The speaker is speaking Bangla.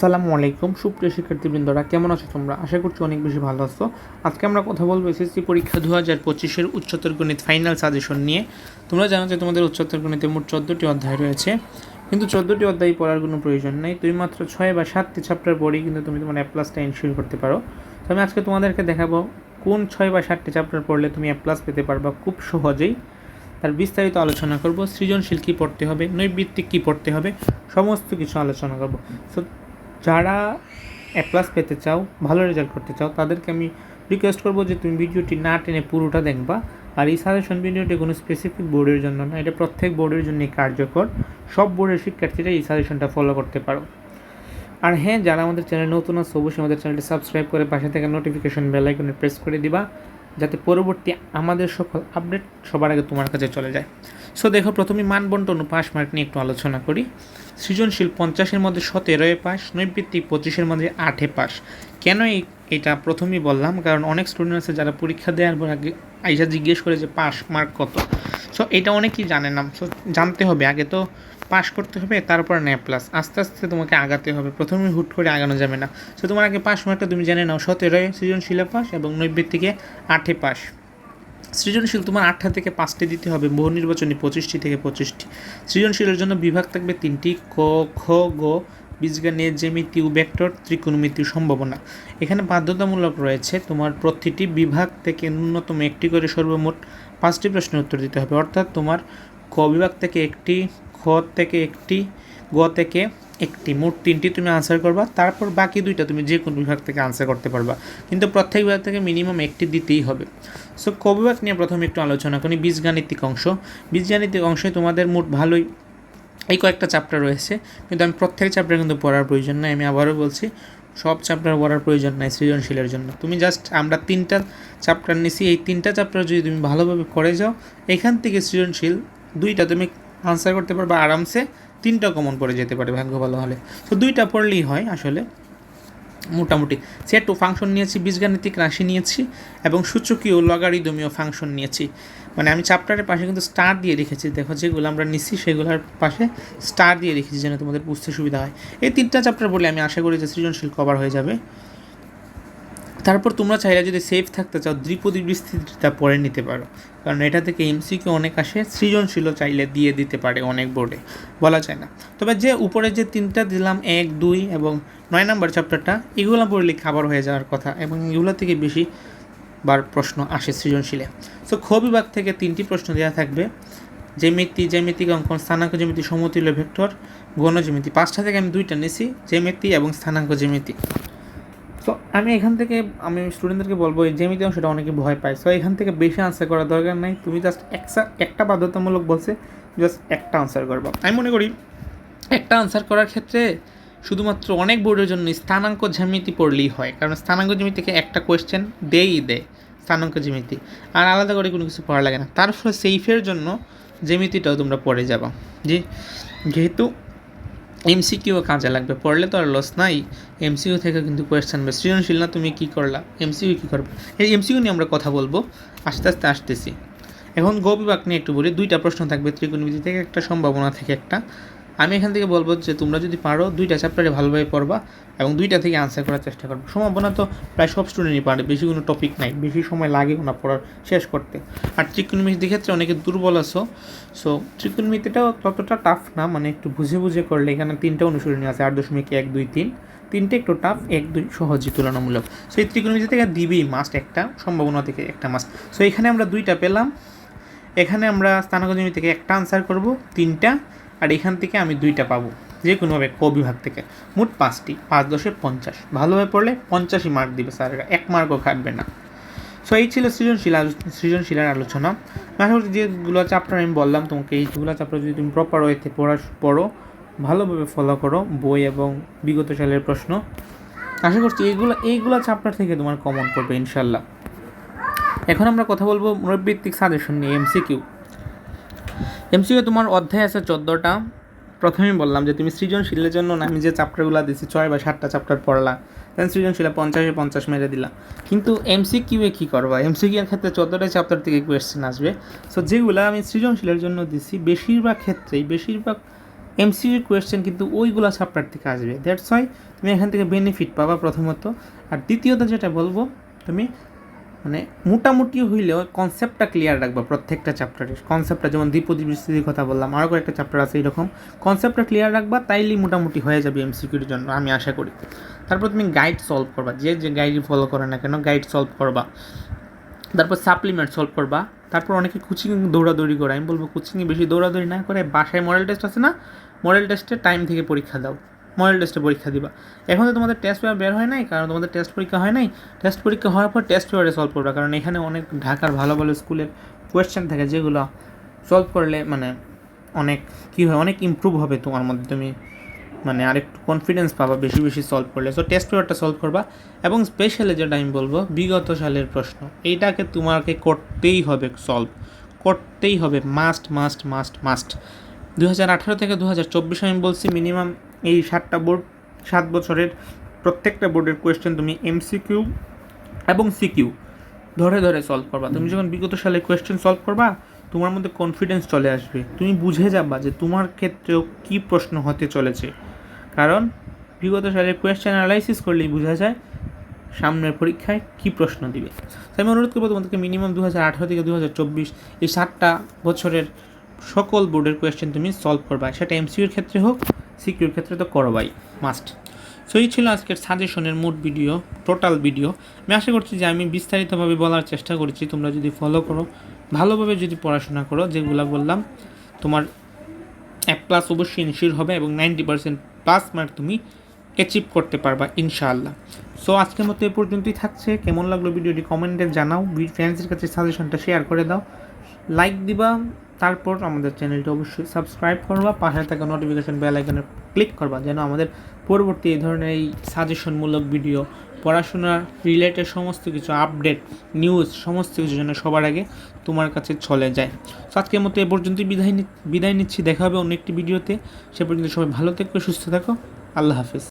আসসালামু আলাইকুম। সুপ্রিয় শিক্ষার্থীবৃন্দরা, কেমন আছো তোমরা? আশা করছি অনেক বেশি ভালো আছো। আজকে আমরা কথা বলব এসএসসি পরীক্ষা দু হাজার পঁচিশের উচ্চতর গণিত ফাইনাল সাজেশন নিয়ে। তোমরা জানো যে তোমাদের উচ্চতর গণিতে মোট চোদ্দোটি অধ্যায় রয়েছে। কিন্তু চোদ্দোটি অধ্যায় পড়ার কোনো প্রয়োজন নেই। তুমি মাত্র ছয় বা সাতটি চ্যাপ্টার পড়েই কিন্তু তুমি তোমার অ্যাপ্লাসটা ইনশিওর করতে পারো। তো আমি আজকে তোমাদেরকে দেখাবো কোন ছয় বা সাতটি চ্যাপ্টার পড়লে তুমি অ্যাপ্লাস পেতে পারবা খুব সহজেই। তার বিস্তারিত আলোচনা করব। সৃজনশীল কী পড়তে হবে, নৈবিত্তিক কী পড়তে হবে, সমস্ত কিছু আলোচনা করব। সো যারা এ প্লাস পেতে চাও, ভালো রেজাল্ট করতে চাও, তাদেরকে আমি রিকোয়েস্ট করব যে তুমি ভিডিওটি না টেনে পুরোটা দেখবা। আর এই সাজেশন ভিডিওটি কোনো স্পেসিফিক বোর্ডের জন্য না, এটা প্রত্যেক বোর্ডের জন্যই কার্যকর। সব বোর্ডের শিক্ষার্থীরা এই সাজেশনটা ফলো করতে পারো। আর হ্যাঁ যারা আমাদের চ্যানেল নতুন আছে, অবশ্যই আমাদের চ্যানেলটি সাবস্ক্রাইব করে পাশে থেকে নোটিফিকেশন বেল আইকনে প্রেস করে দিবা। যাতে পরবর্তী আমাদের সকল আপডেট সবার আগে তোমার কাছে চলে যায়। সো দেখো প্রথমে মানবন্টন ও পাস মার্ক নিয়ে একটু আলোচনা করি। সৃজনশীল পঞ্চাশের মধ্যে সতেরোয় পাস নৈবৃত্তিক পঁচিশের মধ্যে আটে পাস কেন এই এটা প্রথমেই বললাম, কারণ অনেক স্টুডেন্ট আছে যারা পরীক্ষা দেওয়ার পর আগে আইসা জিজ্ঞেস করে যে পাস মার্ক কত। সো এটা অনেকেই জানে না। সো জানতে হবে, আগে তো পাস করতে হবে, তারপর ন্যায় প্লাস আস্তে আস্তে তোমাকে আগাতে হবে। প্রথমে হুট করে আগানো যাবে না। সো তোমার আগে পাস মার্কটা তুমি জেনে নাও। সতেরোয় সৃজনশীলে পাস এবং নৈবৃত্তিকে আটে পাস সৃজনশীল তোমার আটটা থেকে পাঁচটি দিতে হবে। বহু নির্বাচনী পঁচিশটি থেকে পঁচিশটি। সৃজনশীলের জন্য বিভাগ থাকবে তিনটি। ক, খ, গ জ্যামিতি ও ভেক্টর ত্রিকোণমিতি সম্ভাবনা। এখানে বাধ্যতামূলক রয়েছে তোমার প্রতিটি বিভাগ থেকে ন্যূনতম একটি করে সর্বমোট পাঁচটি প্রশ্নের উত্তর দিতে হবে। অর্থাৎ তোমার ক বিভাগ থেকে একটি, খ থেকে একটি, গ থেকে একটি, মোট তিনটি তুমি আনসার করবা, তারপর বাকি দুইটা তুমি যে কোনো বিভাগ থেকে আনসার করতে পারবা। কিন্তু প্রত্যেক বিভাগ থেকে মিনিমাম একটি দিতেই হবে। সো ক বিভাগ নিয়ে প্রথমে একটু আলোচনা করি, বীজগাণিতিক অংশ। বীজগাণিতিক অংশে তোমাদের মোট ভালোই এই কয়েকটা চ্যাপ্টার রয়েছে, কিন্তু আমি প্রত্যেক চ্যাপ্টার কিন্তু পড়ার প্রয়োজন নাই। আমি আবারও বলছি, সব চ্যাপ্টার পড়ার প্রয়োজন নাই সৃজনশীলের জন্য। তুমি জাস্ট আমরা তিনটা চ্যাপ্টার নিছি, এই তিনটা চ্যাপ্টার যদি তুমি ভালোভাবে করে যাও, এখান থেকে সৃজনশীল দুইটা তুমি আনসার করতে পারবে, আরামসে তিনটা কমন পড়ে যেতে পারে ভাগ্য ভালো হলে। তো দুইটা পড়লেই হয় আসলে। মোটামুটি। সেট ও ফাংশন নিয়েছি, বীজগাণিতিক রাশি নিয়েছি এবং সূচকীয় লগারিদমীয় ফাংশন নিয়েছি। মানে আমি চ্যাপ্টারের পাশে কিন্তু স্টার দিয়ে রেখেছি। দেখো যেগুলো আমরা নিচ্ছি সেগুলোর পাশে স্টার দিয়ে রেখেছি যেন তোমাদের বুঝতে সুবিধা হয়। এই তিনটা চ্যাপ্টার বলে আমি আশা করি যে সৃজনশীল কভার হয়ে যাবে। তারপর তোমরা চাইলে যদি সেফ থাকতে চাও, দ্বিপদী বিস্তৃতিটা পড়ে নিতে পারো। কারণ এটা থেকে এমসিকিউ অনেক আসে, সৃজনশীলও চাইলে দিয়ে দিতে পারে অনেক বোর্ডে বলা যায় না। তবে যে উপরে যে তিনটা দিলাম, এক, দুই এবং নয় নম্বর চ্যাপ্টারটা এগুলো পড়লে খাবার হয়ে যাওয়ার কথা এবং এগুলো থেকে বেশি বার প্রশ্ন আসে সৃজনশীলে। সো খ বিভাগ থেকে তিনটি প্রশ্ন দেওয়া থাকবে। জ্যামিতি, জ্যামিতিক অঙ্কন, স্থানাঙ্ক জ্যামিতি, সমতুল্য ভেক্টর গণ জ্যামিতি পাঁচটা থেকে আমি দুইটা নিছি, জ্যামিতি এবং স্থানাঙ্ক জ্যামিতি। তো আমি এখান থেকে, আমি স্টুডেন্টদেরকে বলব, এই জ্যামিতি অংশটা অনেকে ভয় পায়। সো এখান থেকে বেশি আনসার করার দরকার নাই। তুমি জাস্ট একসা একটা বাধ্যতামূলক বলছে জাস্ট একটা আনসার করব। আমি মনে করি, একটা আনসার করার ক্ষেত্রে শুধুমাত্র অনেক বোর্ডের জন্য স্থানাঙ্ক জ্যামিতি পড়লেই হয়। কারণ স্থানাঙ্ক জ্যামিতি থেকে একটা কোয়েশ্চেন দেই দেয় স্থানাঙ্ক জ্যামিতি। আর আলাদা করে কোনো কিছু পড়া লাগে না। তার ফলে সেইফের জন্য জ্যামিতিটাও তোমরা পড়ে যাবা। জি? যেহেতু এমসিকিউ কাজে লাগবে, পড়লে তো আর লস নাই। এমসিকিউ থেকে কিন্তু কোয়েশ্চেন হবে সৃজনশীল না, তুমি কী করলা? এমসিকিউ কী করবে? এই এমসিকিউ নিয়ে আমরা কথা বলব। আস্তে আস্তে আসতেছি। এখন গ বিভাগ নিয়ে একটু বলি, দুইটা প্রশ্ন থাকবে, ত্রিকোণমিতি থেকে একটা, সম্ভাবনা থেকে একটা। আমি এখান থেকে বলব যে তোমরা যদি পারো, দুইটা চ্যাপ্টারে ভালোভাবে পড়বা এবং দুইটা থেকে আনসার করার চেষ্টা করব। সম্ভাবনা তো প্রায় সব স্টুডেন্টই পারে, বেশি কোনো টপিক নাই, বেশি সময় লাগেও না পড়ার শেষ করতে। আর ত্রিকোণমিতির ক্ষেত্রে অনেকে দুর্বল আছো সো ত্রিকোণমিতিটাও ততটা টাফ না মানে একটু বুঝে বুঝে করলে এখানে তিনটা অনুসরণী আছে, আট দশমিক এক, দুই, তিন। তিনটে একটু টাফ এক, দুই সহজই তুলনামূলক। সো এই ত্রিকোণমিতি থেকে দিবেই মাস্ট একটা, সম্ভাবনা থেকে একটা মাস্ট সো এখানে আমরা দুইটা পেলাম। এখানে আমরা স্থানাগজমি থেকে একটা আনসার করব, তিনটা। আর এখান থেকে আমি দুইটা পাবো যে কোনোভাবে ক বিভাগ থেকে। মোট পাঁচটি, পাঁচ দশে পঞ্চাশ। ভালোভাবে পড়লে পঞ্চাশই মার্ক দিবে স্যারেরা, এক মার্কও কাটবে না। সো এই ছিল সৃজনশীল সৃজনশীলের আলোচনা। আশা করছি যেগুলো চ্যাপ্টার আমি বললাম, তোমাকে এইগুলো চ্যাপ্টার যদি তুমি প্রপার ওয়েতে পড়া পড়ো, ভালোভাবে ফলো করো বই এবং বিগত সালের প্রশ্ন। আশা করছি এইগুলো এইগুলো চ্যাপ্টার থেকে তোমার কমন করবে ইনশাল্লাহ। এখন আমরা কথা বলব নৈবৃত্তিক সাজেশন নিয়ে এমসিকিউ এমসিকিউ তোমার অধ্যায় আছে চোদ্দোটা। প্রথমেই বললাম যে তুমি সৃজনশীলের জন্য না, আমি যে চ্যাপ্টারগুলো দিছি, ছয় বা সাতটা চ্যাপ্টার পড়লা দেন সৃজনশীলে পঞ্চাশে পঞ্চাশ মেরে দিলা। কিন্তু এমসিকিউ এ কী করবা? এমসিকিউ এর ক্ষেত্রে চোদ্দোটা চ্যাপ্টার থেকে কোয়েশ্চেন আসবে। সো যেগুলো আমি সৃজনশীলের জন্য দিছি, বেশিরভাগ ক্ষেত্রেই, বেশিরভাগ এমসিকিউ কোয়েশ্চেন কিন্তু ওইগুলো চ্যাপ্টার থেকে আসবে। দ্যাটস ওয়াই তুমি এখান থেকে বেনিফিট পাবা প্রথমত। আর দ্বিতীয়ত যেটা বলব, তুমি মানে মোটামুটি হইলেও কনসেপ্টটা ক্লিয়ার রাখবা প্রত্যেকটা চ্যাপ্টারের কনসেপ্টটা যেমন দ্বিপদী বিস্তৃতির কথা বললাম আরও কয়েকটা চ্যাপ্টার আছে এরকম। কনসেপ্টটা ক্লিয়ার রাখবা, তাইলেই মোটামুটি হয়ে যাবে এমসিকিউর জন্য, আমি আশা করি। তারপর তুমি গাইড সলভ করবা, যে যে গাইড ফলো করে না কেন গাইড সলভ করবা। তারপর সাপ্লিমেন্ট সলভ করবা। তারপর অনেকে কোচিং দৌড়াদৌড়ি করে, আমি বলব কোচিংয়ে বেশি দৌড়াদৌড়ি না করে, বাসায় মডেল টেস্ট আছে না? মডেল টেস্টে টাইম থেকে পরীক্ষা দাও। মডেল টেস্টে পরীক্ষা দিবা। এখন তো তোমাদের টেস্ট পেপার বের হয় নাই, কারণ তোমাদের টেস্ট পরীক্ষা হয় নাই। টেস্ট পরীক্ষা হওয়ার পর টেস্ট পেপারে সলভ করবা, কারণ এখানে অনেক ঢাকার ভালো ভালো স্কুলের কোয়েশ্চেন থাকে যেগুলো সলভ করলে মানে অনেক কী হয়, অনেক ইমপ্রুভ হবে তোমার মধ্যে, তুমি মানে আরেকটু কনফিডেন্স পাবা বেশি বেশি সলভ করলে। সো টেস্ট পেপারটা সলভ করবা এবং স্পেশালি যেটা আমি বলব, বিগত সালের প্রশ্ন। এইটাকে তোমাকে করতেই হবে সলভ করতেই হবে মাস্ট মাস্ট মাস্ট মাস্ট দু হাজার আঠারো থেকে দু হাজার চব্বিশ আমি বলছি মিনিমাম এই সাতটা বোর্ড, সাত বছরের প্রত্যেকটা বোর্ডের কোয়েশ্চেন তুমি এমসিকিউ এবং সিকিউ ধরে ধরে সলভ করবা। তুমি যখন বিগত সালে কোয়েশ্চেন সলভ করবা, তোমার মধ্যে কনফিডেন্স চলে আসবে। তুমি বুঝে যাবা যে তোমার ক্ষেত্রেও কী প্রশ্ন হতে চলেছে। কারণ বিগত সালের কোয়েশ্চেন অ্যানালাইসিস করলেই বোঝা যায় সামনের পরীক্ষায় কী প্রশ্ন দিবে। আমি অনুরোধ করব তোমাদেরকে মিনিমাম দু হাজার আঠারো থেকে দু হাজার চব্বিশ এই সাতটা বছরের সকল বোর্ডের কোয়েশ্চেন তুমি সলভ করবা। সেটা এমসিউর ক্ষেত্রে হোক সিকিউর ক্ষেত্রে তো করবাই মাস্ট সো এই ছিল আজকের সাজেশনের মোট ভিডিও টোটাল ভিডিও আমি আশা করছি যে আমি বিস্তারিতভাবে বলার চেষ্টা করেছি। তোমরা যদি ফলো করো, ভালোভাবে যদি পড়াশোনা করো, যেগুলো বললাম, তোমার এক প্লাস অবশ্যই ইনশিওর হবে এবং নাইনটি পার্সেন্ট প্লাস মার্ক তুমি অ্যাচিভ করতে পারবা, ইনশাআল্লাহ। সো আজকের মতো এ পর্যন্তই থাকছে। কেমন লাগল ভিডিওটি কমেন্টে জানাও। ফ্রেন্ডসের কাছে সাজেশনটা শেয়ার করে দাও। লাইক দিবা। তারপর আমাদের চ্যানেলটা অবশ্যই সাবস্ক্রাইব করবা পাশে থাকা নোটিফিকেশন বেল আইকনে ক্লিক করবা যেন আমাদের পরবর্তী এই ধরনের এই সাজেশনমূলক ভিডিও পড়াশোনা রিলেটেড সমস্ত কিছু আপডেট নিউজ সমস্ত কিছু যেন সবার আগে তোমার কাছে চলে যায়। তো আজকের মতো এ পর্যন্তই বিদায় বিদায় নিচ্ছি। দেখা হবে অন্য একটি ভিডিওতে সে পর্যন্ত সবাই ভালো থেকো, সুস্থ থাকো। আল্লাহ হাফিজ।